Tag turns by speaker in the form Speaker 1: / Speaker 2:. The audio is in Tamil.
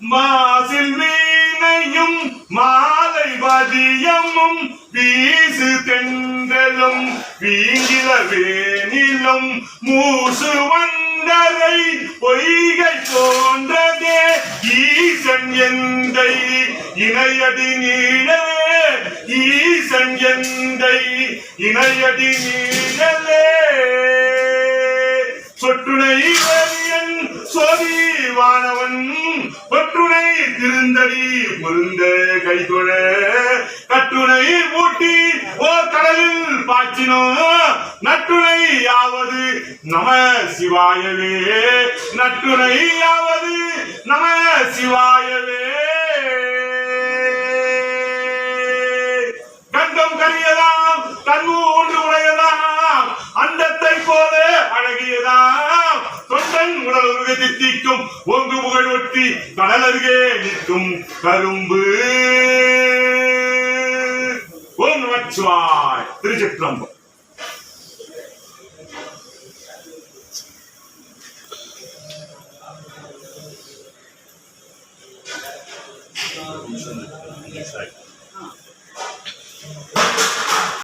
Speaker 1: மாசில் வீணையும் மாலை பதியமும் வீசு தென்றலும் வீங்கில வேணிலும் மூசு வந்தரை பொய்கை தோன்றதே ஈசன் எந்தை இணையடி நீழலே ஈசன் எந்தை இணையடி நீழலே. சொற்றுணை அறிவானவன் ஒற்றுணை திருந்தடி பொருந்த கைதொழ கட்டுணை ஊட்டி ஓர் கடலில் பாய்ச்சினோ நட்டுணை யாவது நம சிவாயவே நட்டுணை யாவது நம சிவாய தொண்டன் உடல் உருக ஒங்கு புகழ் ஒட்டி கடல் அருகே நிற்கும் கரும்பு. ஓம் நமச்சிவாய் you.